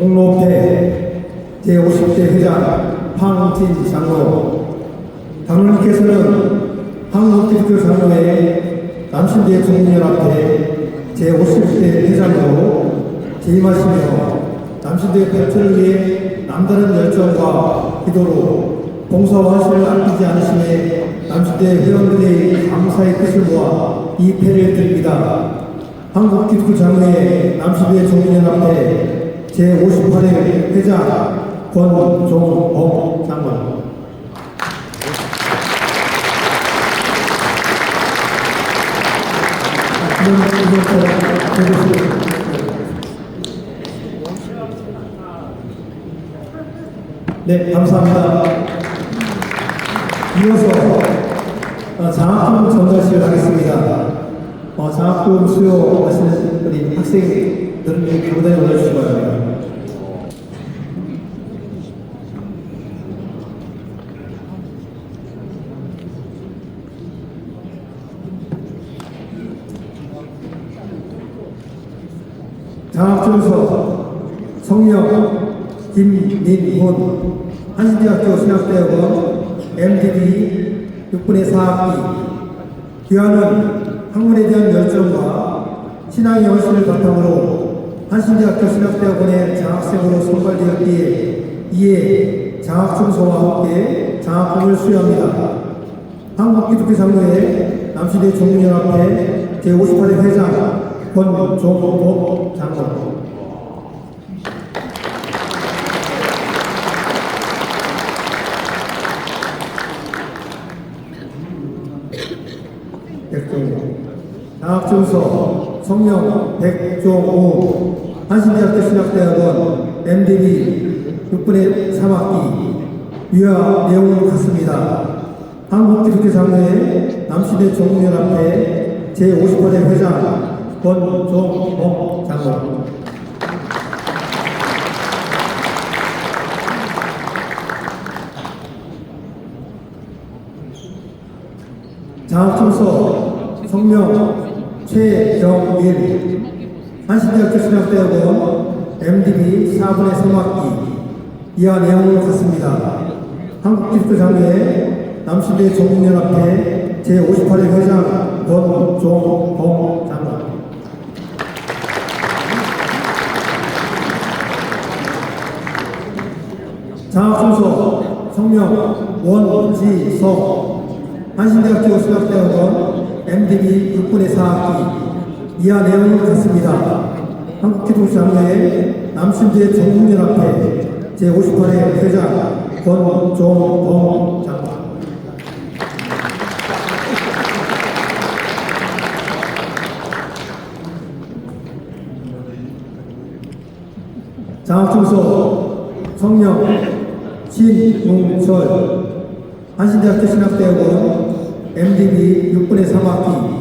공로회 제50대 회장 황진 장로 당론께서는 한국기독교 장로회 남신대 종문연합회 제50대 회장으로 재임하시며 남신대 발전을 위해 남다른 열정과 기도로 봉사와 하시를 아끼지 않으심에 남신대 회원들의 감사의 뜻을 모아 이 패를 드립니다. 한국기독교 장로회 남신대 종문연합회 제58회 회장 권종범 장관 네, 감사합니다. 이어서 어, 장학금 전달식을 하겠습니다. 어, 장학금 수요하시는 우리 학생들은 무대에 올라주시기 바랍니다. 장학준서 성명 김민훈 한신대학교 신학대학원 MDB 6분의 4학기 귀하는 학문에 대한 열정과 신앙의 헌신을 바탕으로 한신대학교 신학대학원의 장학생으로 선발되었기에 이에 장학준서와 함께 장학금을 수여합니다. 한국기독교 장로회 남시대 종문연합회 제58회 회장 권종복 장관 백종우 장학준서 성명 백종우 한신대학교 신학대학원 MDB 6분의 3학기 위와 내용은 같습니다. 한국기독교 장로회 남신대 종문연합회 제58회 회장 권종범 장관 장학준서 성명 최경일. 한신대학교 신학대학원 MDB 4분의 3학기. 이하 내용은 같습니다. 한국기독교 장로회 남신대 종문연합회 제58회 회장 권종봉 장관. 장학준서 성명 원지성. 한신대학교 신학대학원 MDB 6분의 4학기. 이하 내용은 같습니다. 한국기독장로회 남신대 정문연합회 제58회 회장 권종범 장관 장학준서 성명 신웅철 한신대학교 신학대학원 MDB 6분의 3학기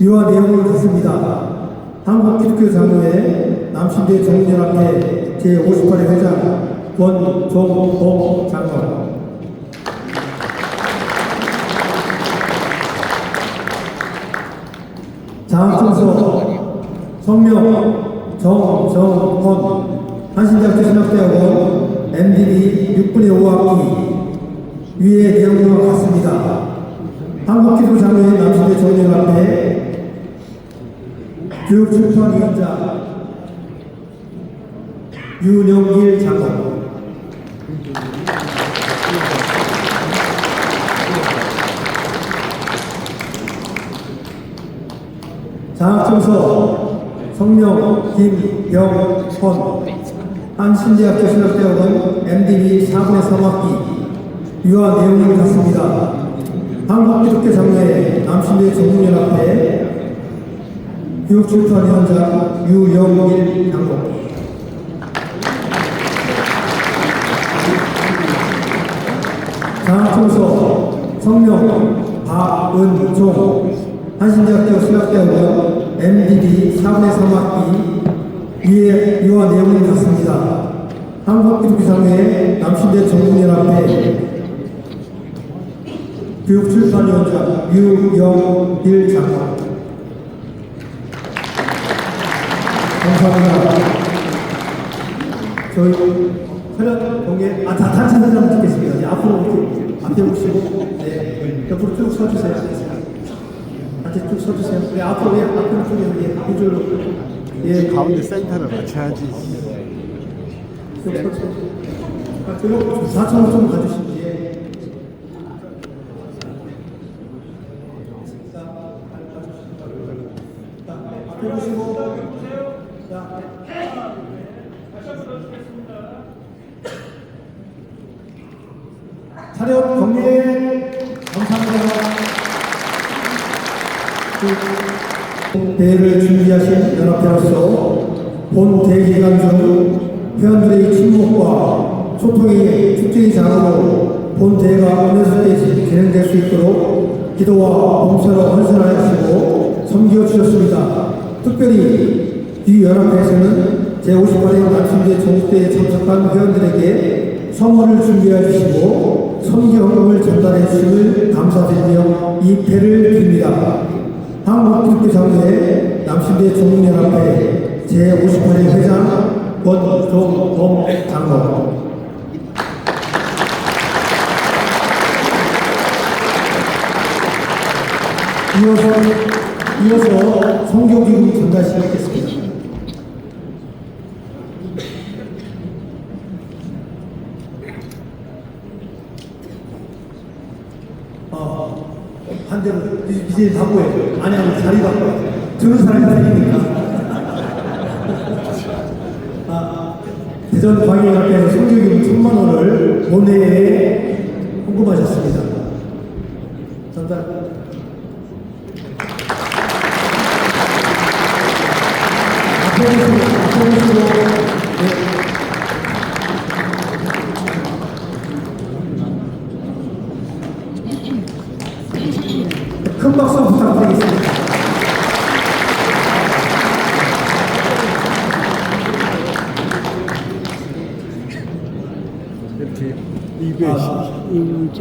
이와 내용은 같습니다. 한국기독교 장로회 남신대 정문연합회 제58회 회장 권종봉 장관 장학준서 성명 정정헌 한신대학교 신학대학원 MDB 6분의 5학기 위의 내용과 같습니다. 한국기도 장로회 남신대 정연합회 교육출판위원장 윤영길 장관. 장학증서 성명 김병헌 한신대학교 신학대학원 MDB 4분의 3학기. 유아 내용은 같습니다. 한국기독교 장로회 남신대 정문연합회 교육출판 위원장 유영일 장관 장학증서 성명 박은종 한신대학교 신학대학원 MDB 4분의 3학기 위에 유아 내용은 같습니다. 한국기독교장회 남신대 정문연합회 교육출판위원장 유영일 장관 감사합니다. 저희 촬영 경계 아 다, 단체 사진 한번 찍겠습니다. 이제 앞으로 이렇게 앞에 보시고 네 옆으로 쭉 서주세요. 단체 쭉 서주세요. 네 앞으로 예 앞으로 쭉 예, 이쪽으로 예 가운데 센터를 맞춰야지. 쭉 서주세요. 아, 저거 4천 원 좀 가주시면 예. 자, 앞에 보시고 자. 차렷 경례 감사합니다. 그 대회를 준비하신 연합회로서 본 대회 기간 중 회원들의 친목과 소통의 축제의 장으로 본 대회가 어느새 진행될 수 있도록 기도와 봉사로 헌신하시고 섬겨 주셨습니다. 특별히 이 연합회에서는 제58회 남순대 종국대에 참석한 회원들에게 선물을 준비해 주시고 성경을 전달해 주심을 감사드리며 이 패를 빕니다. 한국특별장로회 남신대 종문연합회 제58회 회장 권종범 장로 이어서 이어서 성교기금 전달 시작했습니다. 어, 반대로 이제- 바꿔요. 아니 아니 자리 바꿔요. 들은 사람이 틀리니까. 아, 대전 광역학교에서 성교기금 천만 원을 본회의에 헌금하셨습니다.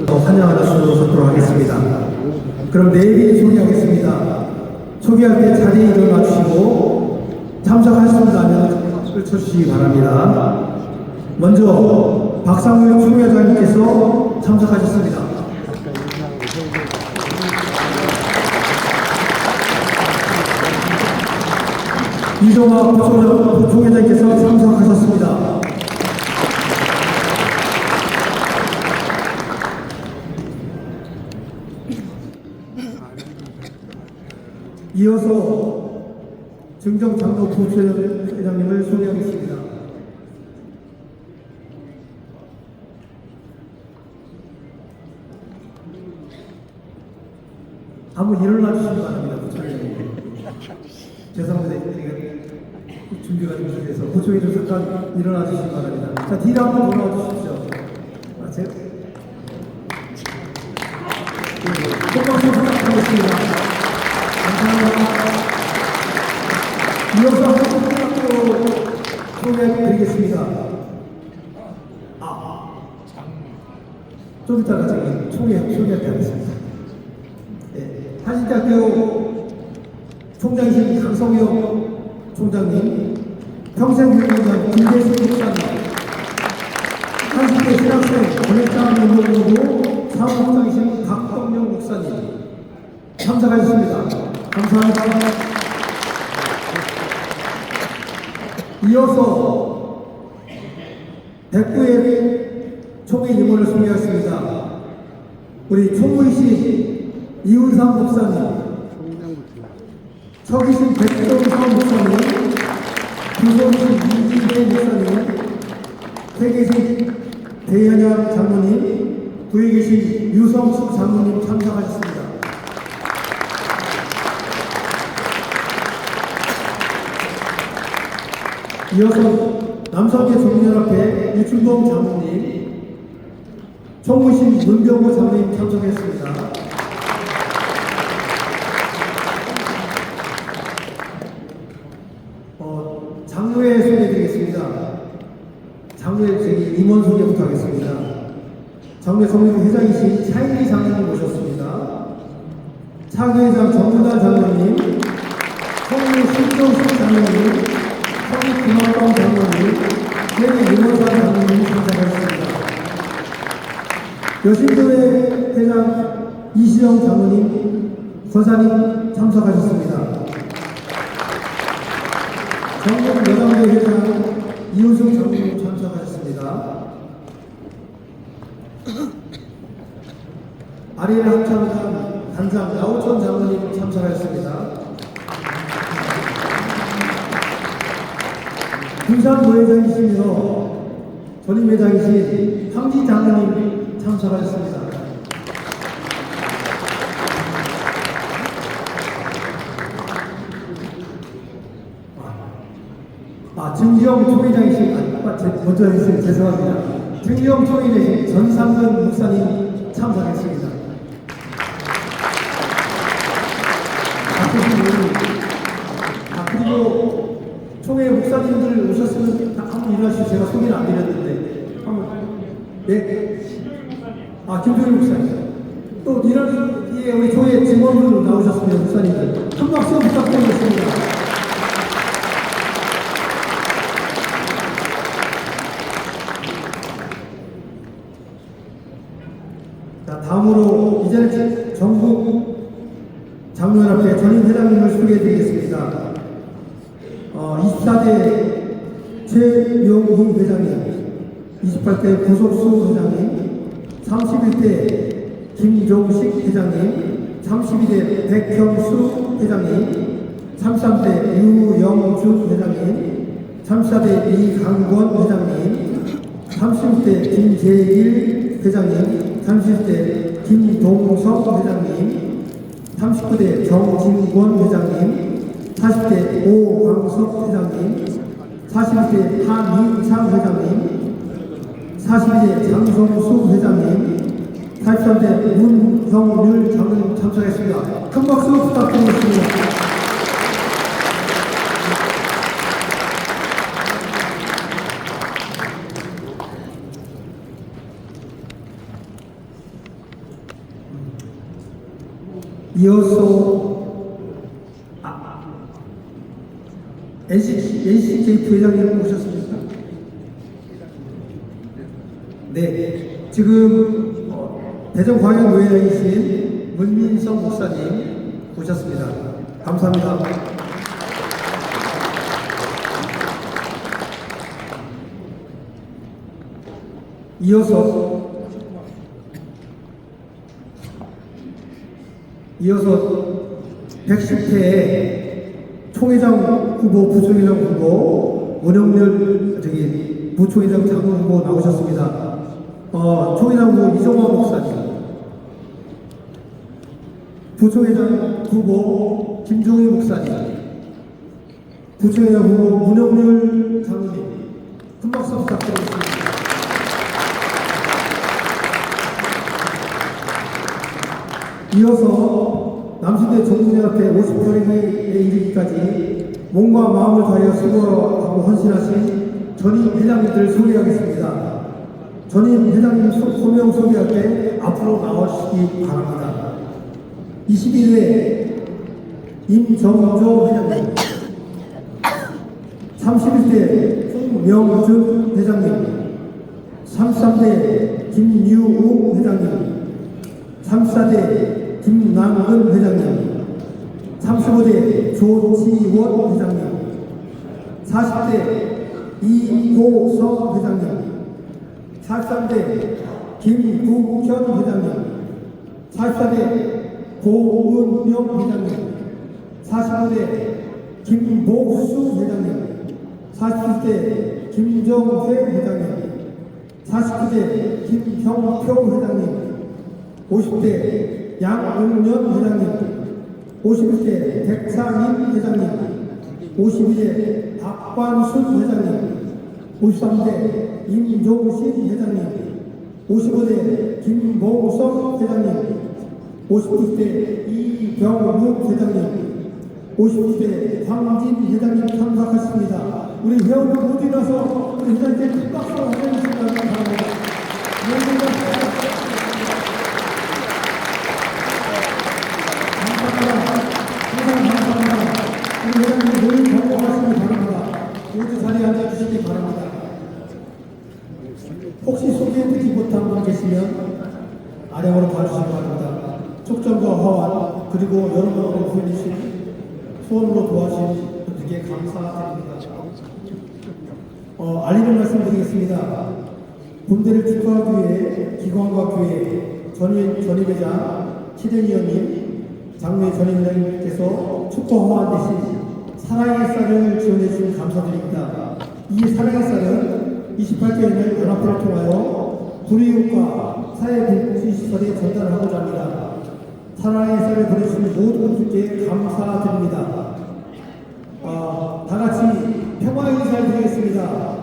더 환영하는 순으로 듣도록 하겠습니다. 그럼 내일 소개하겠습니다. 소개할 때 자리에 일어나 주시고 참석하신다면 박수를 쳐주시기 바랍니다. 먼저 박상일 총회장님께서 참석하셨습니다. 이종화 부총장- 부총회장님께서 참석하셨습니다. 이어서 증정 장로 부회장님을 소개하겠습니다. 한번 일어나 주시기 바랍니다. 죄송합니다. 제가 준비가 좀 돼서 부총장님 잠깐 일어나 주시기 바랍니다. 자, 뒤로 한번 돌아와 주십시오. 아, 제... 꽃박수 부탁드리겠습니다. 감사합니다. 드리겠습니다. 아, 좀 이따가 저기 총회 소개하겠습니다. 네, 한신대학교 총장이신 강성영 총장님, 평생교육위원장 김대수 목사님, 한신대 신학생 권익장연구부 사무국장이신 박동영 목사님 참석하셨습니다. 감사합니다. 이어서 백구의 총회 임원을 소개하겠습니다. 우리 총무이신 이훈상 목사님, 서기신 백동성 목사님, 부서기신 이지배 목사님, 회계신 대현양 장로님, 부에 계신 유성수 장로님 참석하셨습니다. 이어서 남성계 종연합회 유충동 장로님, 총무신 문병호 장로님 참석했습니다. 어, 장로회 소개드리겠습니다. 장로회 저기 임원 소개부터 하겠습니다. 장로회 성립 회장이신 차인리 장로님 모셨습니다. 차회장 정문달 장로님, 성립 신정식 장로님, 성립 김학범 장로님, 네, 유모사 장로님이 참석하셨습니다. 여신교회 회장 이시영 장로님, 권사님 참석하셨습니다. 전국 여당대 회장 이호승 장로님 참석하셨습니다. 아리엘 합창단 단장 나우천 장로님 참석하셨습니다. 군산부회장이시며 전임 회장이신 황지 장로님 참석하셨습니다. 아, 증기영 총회장이신, 아, 제- 먼저 해주세요. 죄송합니다. 증기영 총회장이신 전상근 목사님 참석했습니다. 박수신 의원님. 아, 그리고 총회 목사님들 오셨으면 다 한번 일어나시고 제가 소개를 안 드렸는데. 한번. 네. 아, 김종일 목사님. 또 이런, 예, 우리 교회 직원들 나오셨습니다, 목사님들. 큰 박수 부탁드리겠습니다. 자, 다음으로 이제는 전국 장로연합회 전임 회장님을 소개해 드리겠습니다. 어, 24대 최용훈 회장님, 28대 구석수 회장님, 31대 김종식 회장님, 32대 백형수 회장님, 33대 유영준 회장님, 34대 이강권 회장님, 30대 김재일 회장님, 30대 김동성 회장님, 39대 정진권 회장님, 40대 오광석 회장님, 41대 한민창 회장님, 42대 장성수 회장님, 43대 문형률 장로님 참석했습니다. 큰 박수 부탁드리겠습니다. 이어서 아, NC, NCKF 회장님 오셨습니까? 네, 지금 어, 대전광역노회장이신 문민성 목사님 오셨습니다. 감사합니다. 이어서 이어서 110회 총회장 후보, 부총회장 후보, 원영렬 저기 부총회장 장로 후보 나오셨습니다. 어, 총회장 후보 이종화 목사님, 부총회장 후보 김종희 목사님, 부총회장 후보 문영렬 장로님, 큰 박수 부탁드리겠습니다. 이어서 남신대 전국연합회 58회에 이르기까지 몸과 마음을 다하여 수고하고 헌신하신 전임 회장님들 소개하겠습니다. 전임 회장님 소- 소명 소개할 때 앞으로 나와주시기 바랍니다. 21회 임정조 회장님 31대 홍명준 회장님 33대 김유웅 회장님 34대 김남근 회장님, 35대 조치원 회장님, 40대 이호성 회장님, 43대 김국현 회장님, 44대 고은영 회장님, 45대 김복수 회장님, 47대 김정회 회장님, 49대 김형표 회장님, 50대 양웅년 회장님, 51대 백상인 회장님, 52대 박관순 회장님, 53대 임종신 회장님, 55대 김봉성 회장님, 59대 이병욱 회장님, 50대 황진 회장님 참석하십니다. 우리 회원들 모두 일어서 우리 회장님께 큰 박수로 환영해 주시기 바랍니다. 감사합니다. 감사합니다. 있으면 아량으로 봐주시기 바랍니다. 촉절과 화환 그리고 여러분으로 보여주신 소원으로 도와주신 분들께 감사드립니다. 어, 알리는 말씀드리겠습니다. 본대를 축하하기 위해 기관과 교회 전임, 전임회장 최대위원님 장로회 전임회장님께서 축하 화환 대신 사랑의 쌀을 지원해 주신 감사드립니다. 이 사랑의 쌀은 28개월 연합회를 통하여 불이웃과 사회복지시설에 전달하고자 합니다. 사랑의 쌀을 보내주신 모든 분들께 감사드립니다. 아, 다 같이 평화의 인사를 드리겠습니다.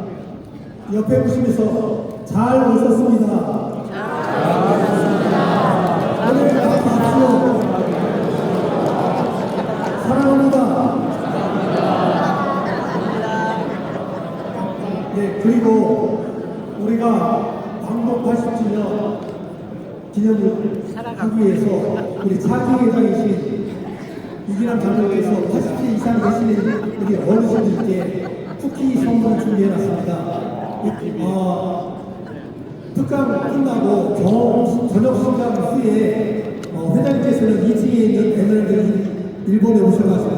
옆에 보시면서 잘 오셨습니다. 오늘 나와주십시오. 사랑합니다. 네, 그리고 우리가 광복 80주년 기념을 하기 위해서 우리 차기 회장이신 이기남 장로께서 80세 이상 되시는 우리 어르신들께 쿠키 선물을 준비해놨습니다. 이- 어, 특강 끝나고 정, 저녁 시간 후에 어, 회장님께서는 2층에 있는 에메랄드 일본에 오셔가지고